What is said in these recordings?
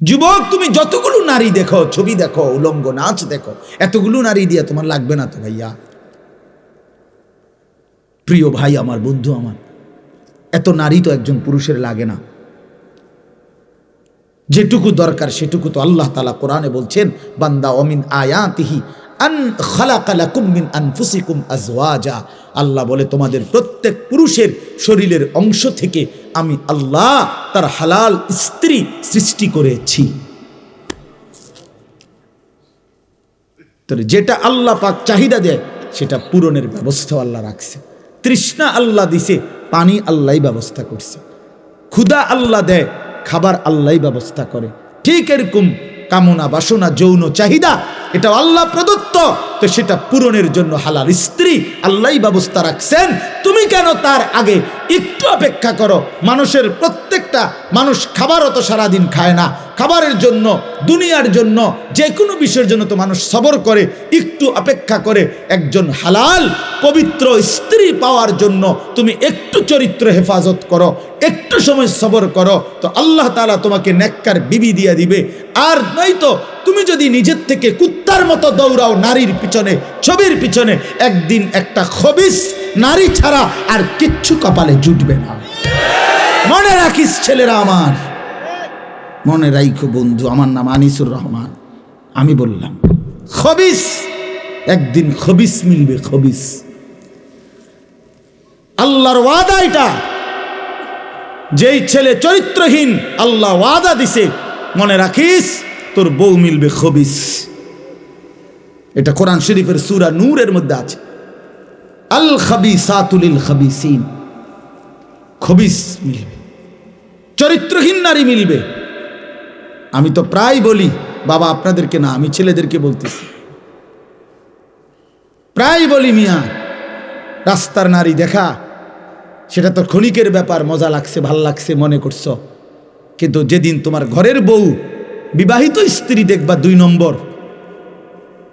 যুবক, তুমি যতগুলো নারী দেখো, ছবি দেখো, উলঙ্গ নাচ দেখো, এতগুলো নারী দিয়ে তোমার লাগবে না তো ভাইয়া? প্রিয় ভাই আমার, বন্ধু আমার, এত নারী তো একজন পুরুষের লাগে না। যেটুকু দরকার সেটুকু তো আল্লাহ তালা কোরআনে বলছেন, বান্দা অমিন আয়াতিহি আন আল্লাহ বলে, তোমাদের প্রত্যেক পুরুষের শরীরের অংশ থেকে আমি আল্লাহ তার হালাল স্ত্রী সৃষ্টি করেছি। যেটা আল্লাহ পাক চাহিদা দেয়, সেটা পূরণের ব্যবস্থা আল্লাহ রাখছে। তৃষ্ণা আল্লাহ দিছে, পানি আল্লাহ ব্যবস্থা করছে। ক্ষুধা আল্লাহ দেয়, খাবার আল্লাহ ব্যবস্থা করে। ঠিক এরকম কামনা বাসনা, যৌন চাহিদা এটা আল্লাহ প্রদত্ত। তো সেটা পূরণের জন্য হালাল। স্ত্রী আল্লাহ ব্যবস্থা রাখছেন। তুমি কেন তার আগে একটু অপেক্ষা করো? মানুষের প্রত্যেকটা মানুষ খাবারও তো সারাদিন খায় না। খাবারের জন্য, দুনিয়ার জন্য যে কোনো বিষয়ের জন্য তো মানুষ সবর করে, একটু অপেক্ষা করে। একজন হালাল, পবিত্র স্ত্রী পাওয়ার জন্য তুমি একটু চরিত্র হেফাজত করো, একটু সময় সবর করো। তো আল্লাহ তালা তোমাকে নেককার বিবি দিয়ে দিবে। আর নয়তো তুমি যদি নিজের থেকে কুত্তার মতো দৌড়াও নারীর পিছনে, ছবির পিছনে, একদিন একটা খবিস নারী ছাড়া আর কিচ্ছু কপালে জুটবে না। মনে রাখিস ছেলেরা আমার। মনে রাইখো বন্ধু, আমার নাম আনিসুর রহমান। আমি বললাম, খবিস, একদিন খবিস মিলবে, খবিস। আল্লাহর ওয়াদা এটা। যেই ছেলে চরিত্রহীন, আল্লাহ ওয়াদা দিছে। মনে রাখিস তোর বউ মিলবে খবিস। এটা কোরআন শরীফের সুরা নূরের মধ্যে আছে। আল খাবি খাবিসিন। খবিস মিলবে। চরিত্রহীন নারী মিলবে। আমি তো প্রায় বলি, বাবা আপনাদেরকে না, আমি ছেলেদেরকে বলতেছি। প্রায় বলি মিয়া, রাস্তার নারী দেখা, সেটা তো ক্ষণিকের ব্যাপার, মজা লাগছে, ভালো লাগছে, মনে করছ। কিন্তু যেদিন তোমার ঘরের বউ বিবাহিত স্ত্রী দেখবা দুই নম্বর।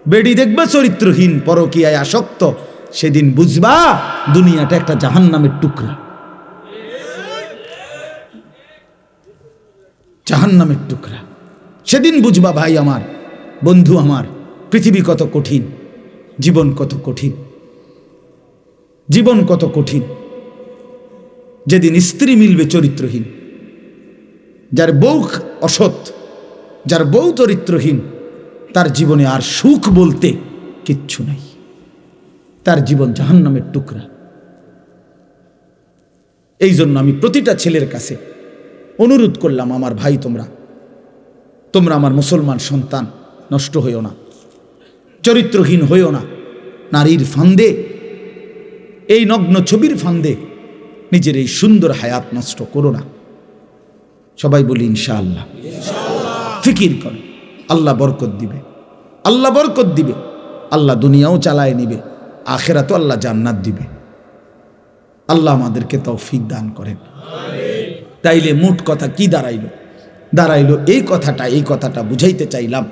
বেডি দেখবা চরিত্রহীন, পরকীয়ায় আসক্ত। সেদিন বুঝবা দুনিয়াটা একটা জাহান নামের টুকরা। জাহান নামের টুকরা। সেদিন বুঝবা ভাই আমার, বন্ধু আমার, পৃথিবী কত কঠিন, জীবন কত কঠিন, জীবন কত কঠিন। যেদিন স্ত্রী মিলবে চরিত্রহীন, যার বউ অসৎ যার বউ চরিত্রহীন, তার জীবনে আর সুখ বলতে কিচ্ছু নাই। তার জীবন জাহান্নামের টুকরা। এই জন্য আমি প্রতিটা ছেলের কাছে অনুরোধ করলাম, আমার ভাই তোমরা তোমরা আমার মুসলমান সন্তান, নষ্ট হইও না, চরিত্রহীন হইও না, নারীর ফান্দে, এই নগ্ন ছবির ফান্দে নিজের এই সুন্দর হায়াত নষ্ট করো না। সবাই বলি, ইনশাআল্লাহ। ফিকির করো। আল্লাহ বরকত দিবে। আল্লাহ বরকত দিবে। আল্লাহ দুনিয়াও চালায় নিবে। আখেরা তো আল্লাহ জান্নাত দিবে। আল্লাহ আমাদেরকে তৌফিক দান করেন। তাইলে মোট কথা কি দাঁড়াইল? দাঁড়াইলো এই কথাটা এই কথাটা বুঝাইতে চাইলাম।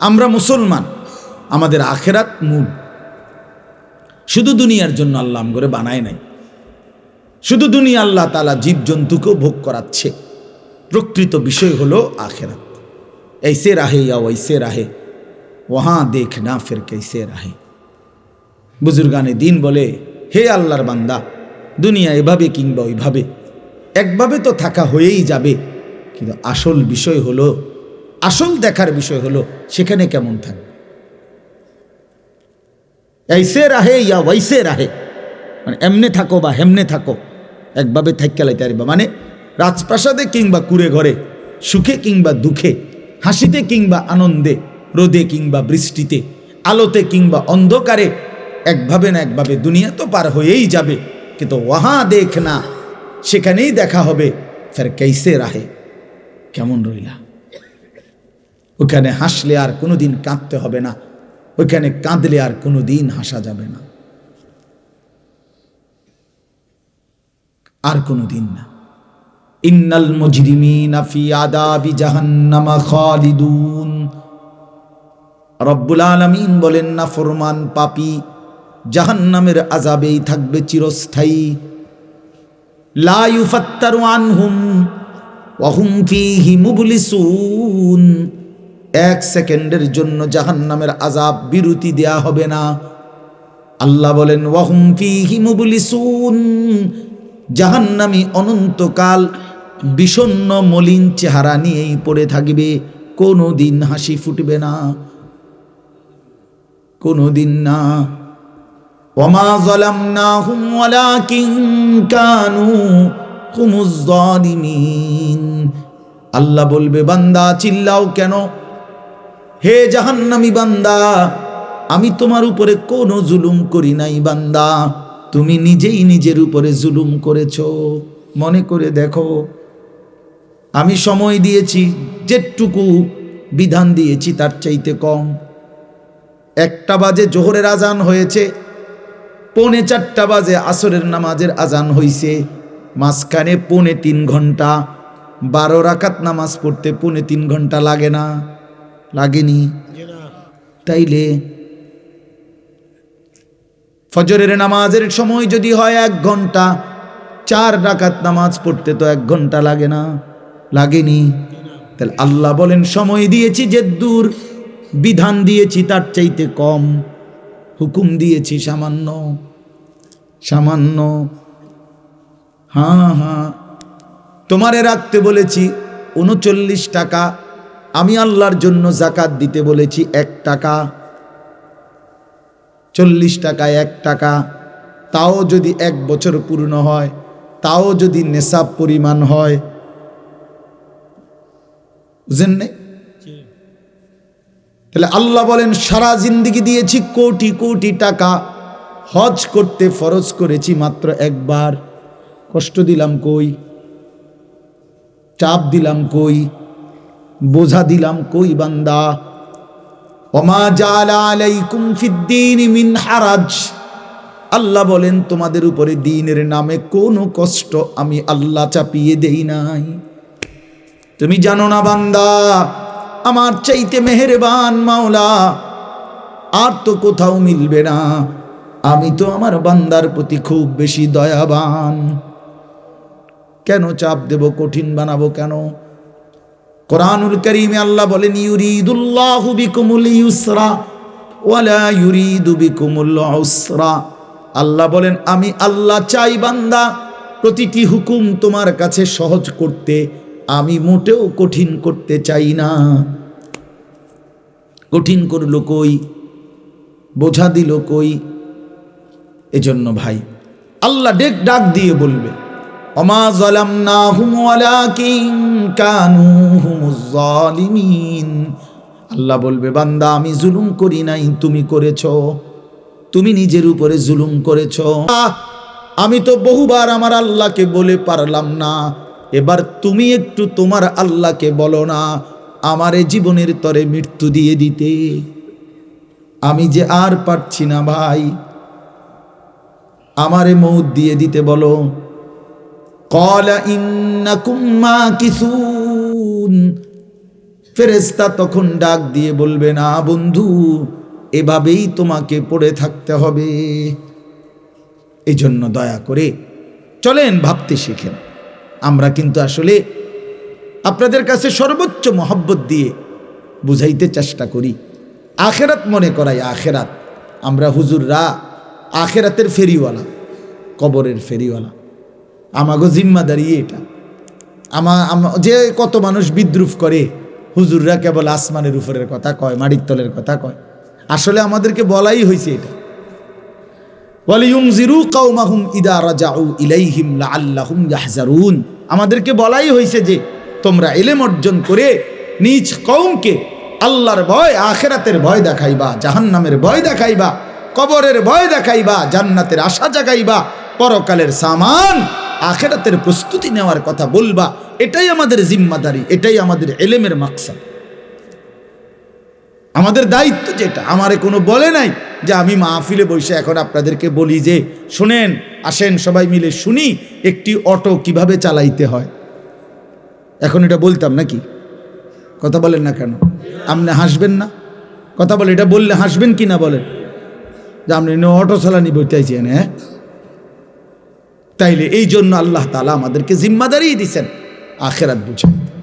আমরা মুসলমান, আমাদের আখেরাত মূল। শুধু দুনিয়ার জন্য আল্লাহ করে বানায় নাই। শুধু দুনিয়া আল্লাহ তালা জীবজন্তুকেও ভোগ করাচ্ছে। প্রকৃত বিষয় হলো আখেরাত। ऐसे रहे या वैसे रहे वहाँ देखना फिर कैसे रहे বুজুর্গানে দিন বলে হে আল্লাহর বান্দা দুনিয়া এভাবে কিংবা ওইভাবে একভাবে তো থাকা হয়েই যাবে কিন্তু আসল বিষয় হলো আসল দেখার বিষয় হলো সেখানে কেমন থাকবে ऐसे রাহে ইয়া ওয়াইসে রাহে মানে এমনে থাকো বা হেমনে থাকো একভাবে থাইকা লাইতে পারবা মানে রাজপ্রাসাদে কিংবা কুড়ে ঘরে সুখে কিংবা দুঃখে হাসিতে কিংবা আনন্দে, রোদে কিংবা বৃষ্টিতে, আলোতে কিংবা অন্ধকারে, একভাবে না একভাবে দুনিয়া তো পার হয়েই যাবে। কিন্তু ওহা দেখ না, সেখানেই দেখা হবে, ফের কেসে রাহে? কেমন রইলা? ওখানে হাসলে আর কোনোদিন কাঁদতে হবে না ওইখানে কাঁদলে আর কোনো দিন হাসা যাবে না। আর কোনো দিন না। ইন্নাল মুজরিমিনা ফি আদাবি জাহান্নামা খালিদুন। রব্বুল আলামিন বলেন, না ফরমান পাপি, জাহান্নামের আজাবেই থাকবে চিরস্থায়ী। লা ইউফাত্তারু আনহুম ওয়াহুম ফিহি মুবলিসুন। এক সেকেন্ডের জন্য জাহান্নামের আজাব বিরতি দেয়া হবে না। আল্লাহ বলেন ওয়াহুম ফিহি মুবলিসুন। জাহান্নামি অনন্তকাল বিষণ্ন মলিন চেহারা নিয়েই পড়ে থাকবে কোনো দিন হাসি ফুটবে না। কোনো দিন না। ওমা জলাম না হুম কানু হুমুজ্জলিমিন আল্লাহ বলবে, বান্দা, চিল্লাও কেন? হে জাহান্নামি বান্দা, আমি তোমার উপরে কোনো জুলুম করি নাই বান্দা। তুমি নিজেই নিজের উপরে জুলুম করেছ। মনে করে দেখো আমি সময় দিয়েছি, যেটুকু বিধান দিয়েছি তার চাইতে কম। একটা বাজে জোহরের আজান হয়েছে, পৌনে চারটা বাজে আসরের নামাজের আজান হইছে। মাঝখানে পৌনে তিন ঘণ্টা, বারো রাকাত নামাজ পড়তে পৌনে তিন ঘণ্টা লাগে না, লাগেনি। তাইলে ফজরের নামাজের সময় যদি হয় এক ঘণ্টা, চার রাকাত নামাজ পড়তে তো এক ঘণ্টা লাগে না। লাগেনি। তাহলে আল্লাহ বলেন, সময় দিয়েছি যে দূর, বিধান দিয়েছি তার চাইতে কম, হুকুম দিয়েছি সামান্য সামান্য। হ্যাঁ হ্যাঁ। তোমারে রাখতে বলেছি উনচল্লিশ টাকা, আমি আল্লাহর জন্য জাকাত দিতে বলেছি এক টাকা, চল্লিশ টাকা এক টাকা। তাও যদি এক বছর পূর্ণ হয়, তাও যদি নেশাব পরিমাণ হয় বুঝেন নাই? তাহলে আল্লাহ বলেন, সারা জিন্দিগি দিয়েছি কোটি কোটি টাকা। হজ করতে ফরজ করেছি মাত্র একবার। কষ্ট দিলাম কই? চাপ দিলাম কই? বোঝা দিলাম কই বান্দা? ওমা জালা মিন হারাজ। আল্লাহ বলেন, তোমাদের উপরে দিনের নামে কোনো কষ্ট আমি আল্লাহ চাপিয়ে দেই নাই। তুমি জানো না বান্দা, আমার চাইতে মেহেরবান মাওলা, আর তো কোথাও মিলবে না। আমি তো আমার বান্দার প্রতি খুব বেশি দয়াবান। কেন চাপ দেব, কঠিন বানাবো কেন? কোরআনুল করিমে আল্লাহ বলেন, ইউরিদুল্লাহু বিকুমুল ইউসরা ওয়ালা ইউরিদু বিকুমুল উসরা। আল্লাহ বলেন, আমি আল্লাহ চাই বান্দা, প্রতিটি হুকুম তোমার কাছে সহজ করতে আমি মোটেও কঠিন করতে চাই না। কঠিন করল কই? বোঝা দিল কই? এজন্য ভাই, আল্লাহ ডেক ডাক দিয়ে বলবে অমা হুমুজ জালিমিন। আল্লাহ বলবে, বান্দা, আমি জুলুম করি নাই, তুমি করেছ। তুমি নিজের উপরে জুলুম করেছ। আমি তো বহুবার আমার আল্লাহকে বলে পারলাম না। এবার তুমি একটু তোমার আল্লাহকে বলো না, আমারে জীবনের তরে মৃত্যু দিয়ে দিতে। আমি যে আর পারছি না ভাই, আমারে মৌত দিয়ে দিতে বলো। কলা ইন্নাকুম মাকিসুন। ফেরেস্তা তখন ডাক দিয়ে বলবে, না বন্ধু, এভাবেই তোমাকে পড়ে থাকতে হবে। এই জন্য দয়া করে চলেন ভাবতে শিখেন। আমরা কিন্তু আসলে আপনাদের কাছে সর্বোচ্চ মহব্বত দিয়ে বুঝাইতে চেষ্টা করি। আখেরাত মনে করাই আখেরাত। আমরা হুজুররা আখেরাতের ফেরিওয়ালা, কবরের ফেরিওয়ালা। আমাগো জিম্মাদারি এটা। আমা যে কত মানুষ বিদ্রুপ করে, হুজুররা কেবল আসমানের উপরের কথা কয়, মাটির তলের কথা কয়। আসলে আমাদেরকে বলাই হয়েছে এটা। ওয়ালিয়ুমজিরু কাউমাহুম ইদা রাজাউ ইলাইহিম লাআল্লাহুম ইয়াহজারুন। আমাদেরকে বলাই হয়েছে যে তোমরা এলেম অর্জন করে নিজ কৌমকে আল্লাহর ভয়, আখেরাতের ভয় দেখাইবা, জাহান্নামের ভয় দেখাইবা, কবরের ভয় দেখাইবা, জান্নাতের আশা জাগাইবা, পরকালের সামান, আখেরাতের প্রস্তুতি নেওয়ার কথা বলবা। এটাই আমাদের জিম্মাদারি, এটাই আমাদের এলেমের মাকসাদ। আমাদের দায়িত্ব যেটা। আমারে কোনো বলে নাই যে আমি মাহফিলে বসে এখন আপনাদেরকে বলি যে, শোনেন, আসেন, সবাই মিলে শুনি একটি অটো কীভাবে চালাইতে হয়। এখন এটা বলতাম নাকি? কথা বলেন না কেন? আপনি হাসবেন না? কথা বলে, এটা বললে হাসবেন কি না বলেন? যে আপনি অটো চালানি বইতেছেন হ্যাঁ? তাইলে এই জন্য আল্লাহ তালা আমাদেরকে জিম্মাদারি দিছেন, আখেরাত বুঝাই